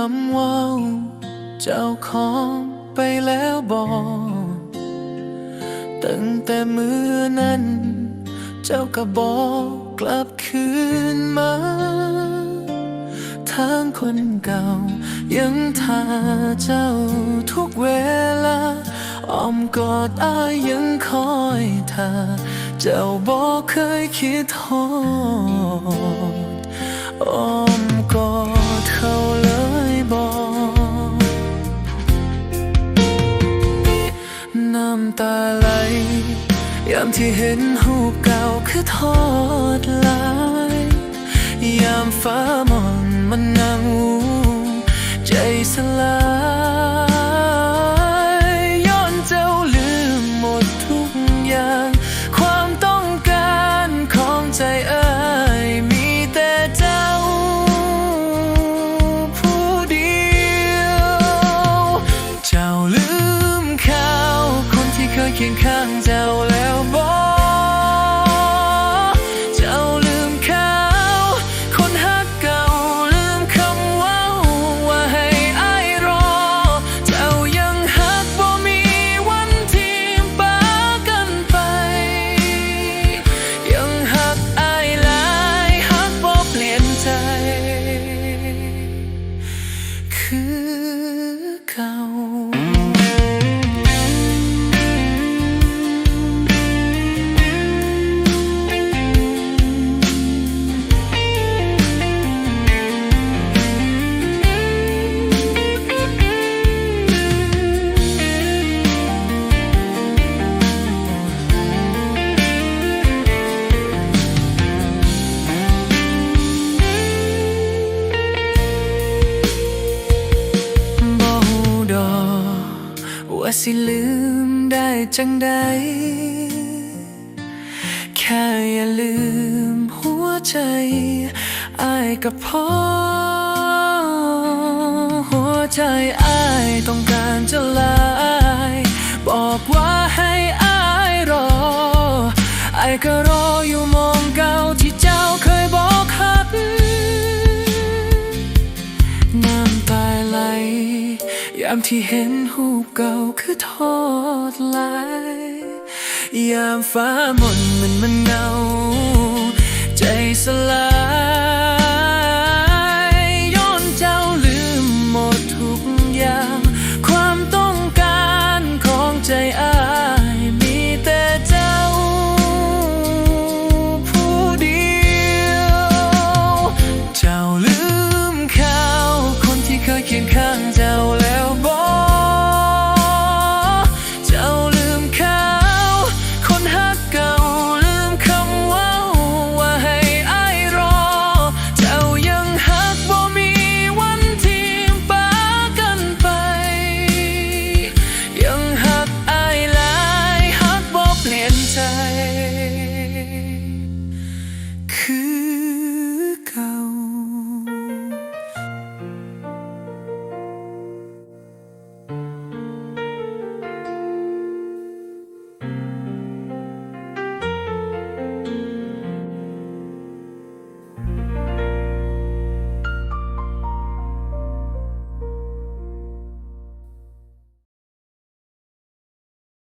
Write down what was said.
คำว่าเจ้าของไปแล้วบอกตั้งแต่มือนั้น เจ้าก็บอกกลับคืนมาทางคนเก่า ยังท่าเจ้าทุกเวลาอ้อมกอดอายยังคอยท่าเจ้าบอกเคยคิดทอดอ้อมกอด ที่เห็นหูเก่าคือทอดลาย ยามฟ้ามอนมันนั่งอูใจสลายย้อนเจ้าลืมหมดทุกอย่าง ความต้องการของใจเอ้ยมีแต่เจ้า ผู้เดียว เจ้าลืมเขาคนที่เคยเคียงข้างเจ้า ว่าสิลืมได้จังใด แค่อย่าลืมหัวใจอายก็พอ หัวใจอายต้องการจะลาย บอกว่าให้อายรออายก็ ยามที่เห็นหูปเก่าคือทอดลายยามฟ้ามนมันมันเงา ใจสลาย